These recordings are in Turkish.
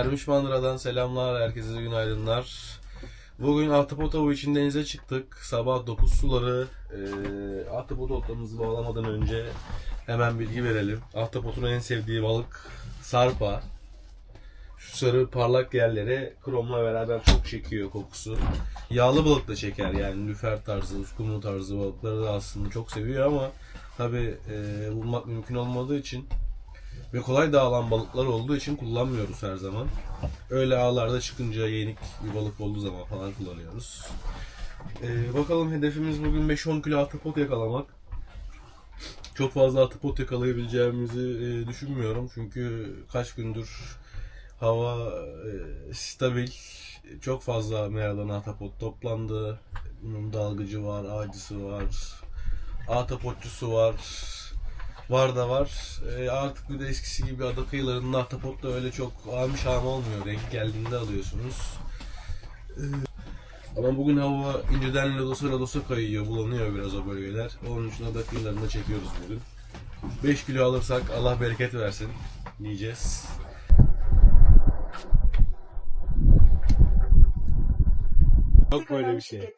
Ermiş Mandıra'dan selamlar, herkese günaydınlar. Bugün ahtapot avı için denize çıktık. Sabah 9 suları. Ee, ahtapot otlarımızı bağlamadan önce hemen bilgi verelim. Ahtapotun en sevdiği balık sarpa. Şu sarı parlak yerlere kromla beraber çok çekiyor kokusu. Yağlı balık da çeker yani lüfer tarzı, uskumru tarzı balıkları da aslında çok seviyor ama tabi bulmak mümkün olmadığı için ve kolay dağılan balıklar olduğu için kullanmıyoruz her zaman. Öyle ağlarda çıkınca yenik bir balık olduğu zaman falan kullanıyoruz. Ee, bakalım hedefimiz bugün 5-10 kilo ahtapot yakalamak. Çok fazla ahtapot yakalayabileceğimizi e, düşünmüyorum. Çünkü kaç gündür hava e, stabil. Çok fazla meradan ahtapot toplandı. Bunun dalgıcı var, ağacısı var, ahtapotçusu var. Var da var. E, artık bir de eskisi gibi ada kıyılarında ahtapot da öyle çok almış ham olmuyor. Renk geldiğinde alıyorsunuz. E, ama bugün hava inceden lodosa lodosa kayıyor. Bulanıyor biraz o bölgeler. Onun için ada kıyılarında çekiyoruz bugün. 5 kilo alırsak Allah bereket versin diyeceğiz. Yok böyle bir şey.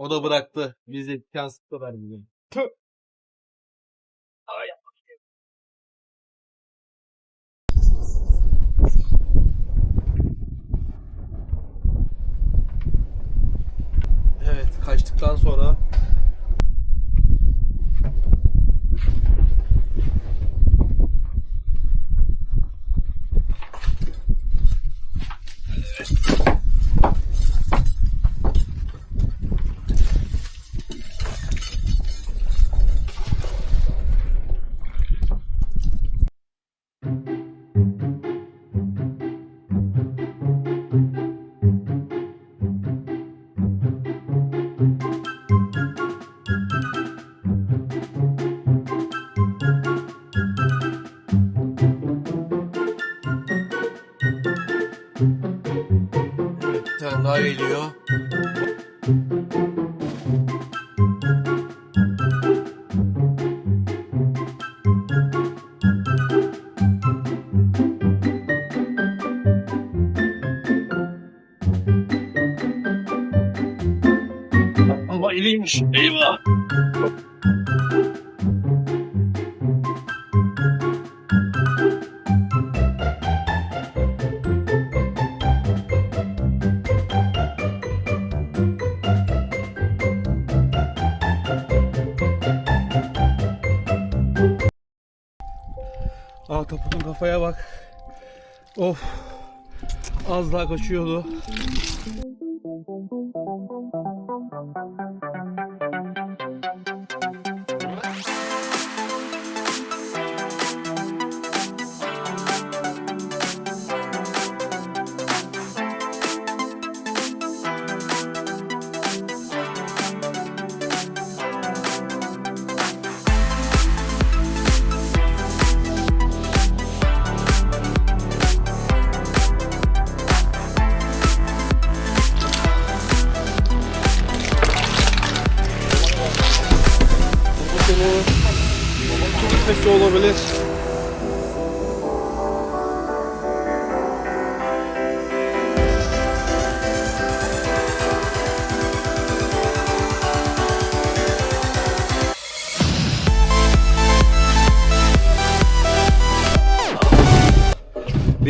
O da bıraktı. Biz de yansıttılar bizi. Evet, kaçtıktan sonra daha geliyor. Ama. Eyvah. Ahtapotun kafaya bak. Of. Az daha kaçıyordu.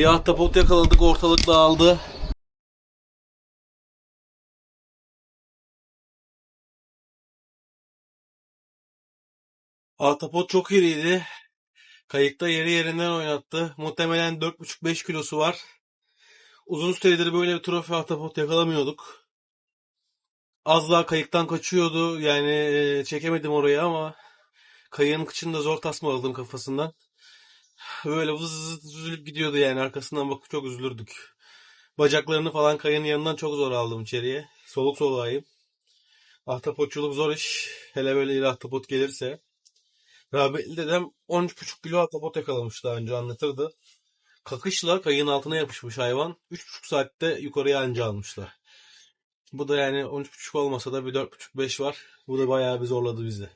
Bir ahtapot yakaladık ortalık dağıldı. Ahtapot çok iriydi. Kayıkta yeri yerinden oynattı. Muhtemelen 4,5-5 kilosu var. Uzun süredir böyle bir trofe ahtapot yakalamıyorduk. Az daha kayıktan kaçıyordu. Yani e, çekemedim orayı ama kayığın kıçını zor tasmaladım kafasından. Böyle vız üzülüp gidiyordu yani. Arkasından bakıp çok üzülürdük. Bacaklarını falan kayığın yanından çok zor aldım içeriye. Soluk soluğayım. Ahtapotçuluk zor iş. Hele böyle iri ahtapot gelirse. Rahmetli dedem 13,5 kilo ahtapot yakalamış daha önce anlatırdı. kakışla kayığın altına yapışmış hayvan. 3,5 saatte yukarıya anca almışlar. Bu da yani 13,5 olmasa da bir 4,5-5 var. Bu da bayağı bir zorladı bizi.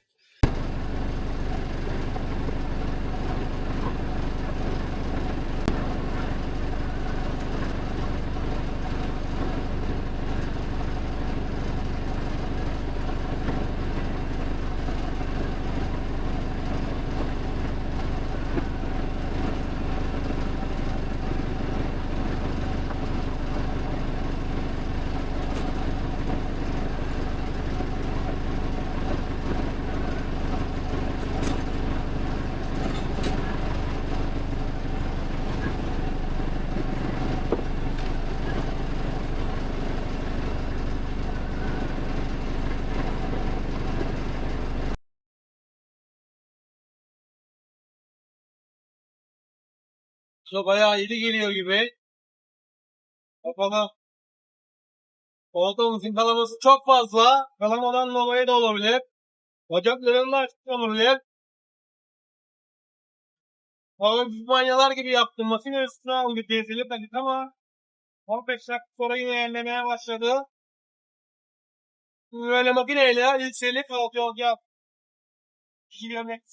Su bayağı iri geliyor gibi. Bakalım. Koltuğumuzun kalaması çok fazla. Kalamadan dolayı da olabilir. Bacaklarının da açık olabilir. Hava manyalar gibi yaptım. Makine üstüne aldı gezilip dedik ama 15 dakika sonra yine yerlemeye başladı. Böyle makineyle alt yol yap. 2 kilometre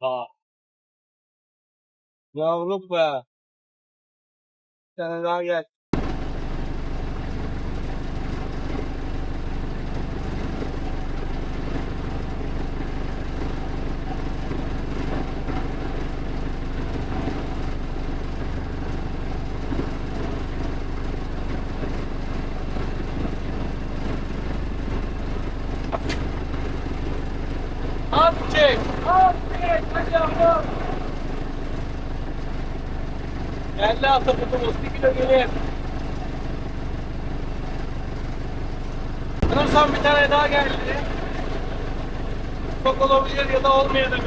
Ha. Yavrum be. Bir tane daha gel. Abicek! Abicek! Hadi yavrum! Ataputumuz. Bir kilo gelir. Sanırsam bir tane daha geldi. Çok olabilir ya da olmayabilir.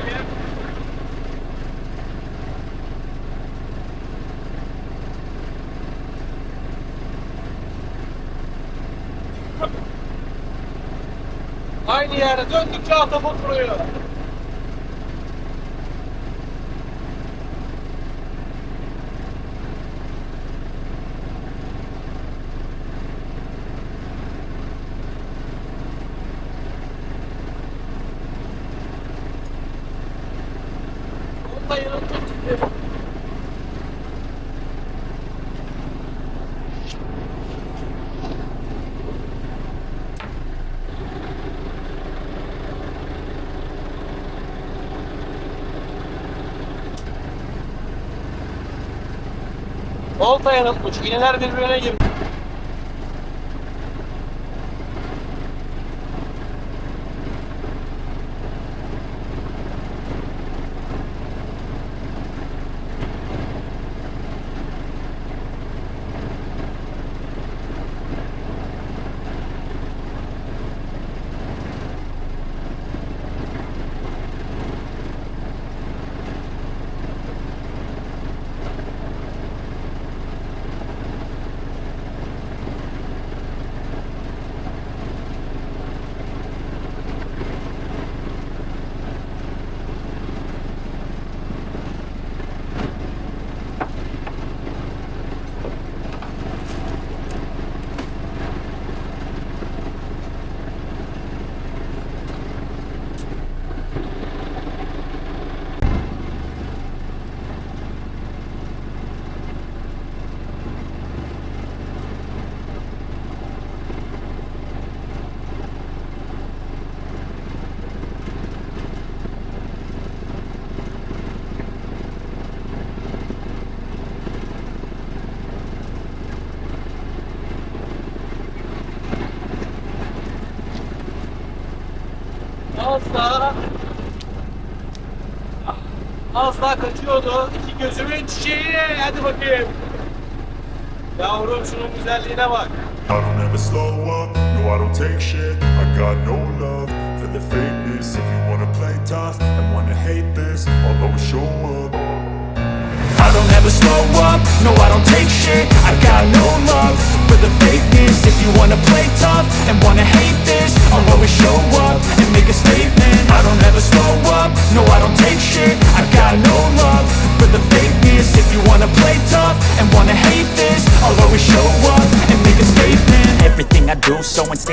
Aynı yere döndükçe ataput vuruyor. Yanıltmış. İğneler birbirine girmiş. Az daha Az daha kaçıyordu. İki gözümün çiçeği. Hadi bakayım. Yavrum şunun güzelliğine bak. I don't ever slow up, no I don't take shit I got no love for the fakeness. If you wanna play tough and wanna hate this, I'll always show up. I don't ever slow up, no I don't take shit I got no love for the fakeness If you wanna play tough and wanna hate this I'll always show up and make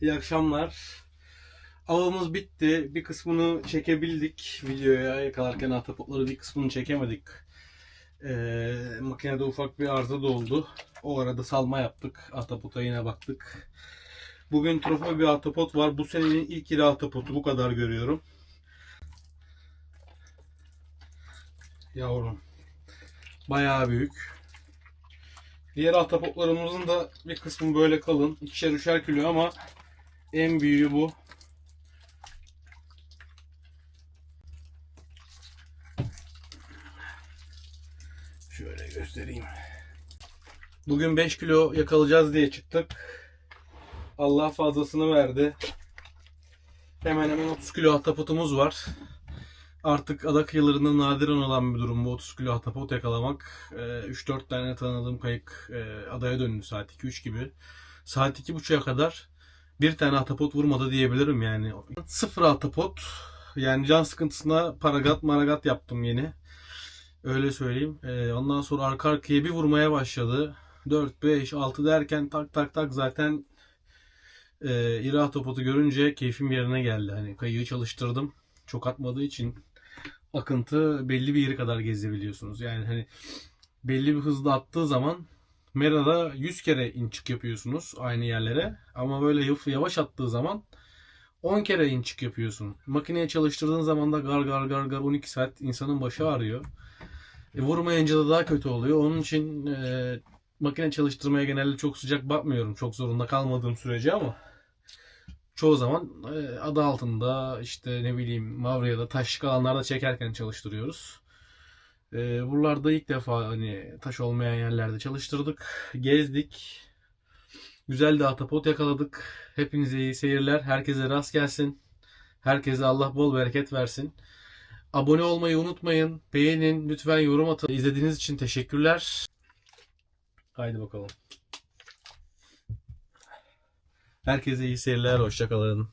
İyi akşamlar. Avımız bitti. Bir kısmını çekebildik videoya yakalarken ahtapotları bir kısmını çekemedik. Ee, makinede ufak bir arıza da oldu. O arada salma yaptık. Ahtapota yine baktık. Bugün trofeo bir ahtapot var. Bu senenin ilk iri ahtapotu bu kadar görüyorum. Yavrum. Bayağı büyük. Diğer ahtapotlarımızın da bir kısmı böyle kalın. İkişer üçer kilo ama en büyüğü bu. Şöyle göstereyim. Bugün 5 kilo yakalayacağız diye çıktık. Allah fazlasını verdi. Hemen hemen 30 kilo ahtapotumuz var. Artık ada kıyılarında nadiren olan bir durum bu 30 kilo ahtapot yakalamak. Ee, 3-4 tane tanıdığım kayık e, adaya döndü saat 2-3 gibi. Saat 2.30'a kadar bir tane ahtapot vurmadı diyebilirim yani. Sıfır ahtapot. Yani can sıkıntısına paragat maragat yaptım yeni. Öyle söyleyeyim. Ee, ondan sonra arka arkaya bir vurmaya başladı. 4, 5, 6 derken tak tak tak zaten e, iri ahtapotu görünce keyfim yerine geldi. Hani kayığı çalıştırdım. Çok atmadığı için akıntı belli bir yere kadar gezebiliyorsunuz. Yani hani belli bir hızla attığı zaman Mera'da 100 kere in çık yapıyorsunuz aynı yerlere. Ama böyle yavaş attığı zaman 10 kere in çık yapıyorsun. Makineye çalıştırdığın zaman da gar gar gar gar 12 saat insanın başı ağrıyor. E, vurmayınca da daha kötü oluyor. Onun için e, makine çalıştırmaya genelde çok sıcak bakmıyorum. Çok zorunda kalmadığım sürece ama çoğu zaman e, adı altında işte ne bileyim Mavria'da taşlık alanlarda çekerken çalıştırıyoruz. E, buralarda ilk defa hani taş olmayan yerlerde çalıştırdık. Gezdik. Güzel de ahtapot yakaladık. Hepinize iyi seyirler. Herkese rast gelsin. Herkese Allah bol bereket versin. Abone olmayı unutmayın. Beğenin. Lütfen yorum atın. İzlediğiniz için teşekkürler. Haydi bakalım. Herkese iyi seyirler. Hoşçakalın.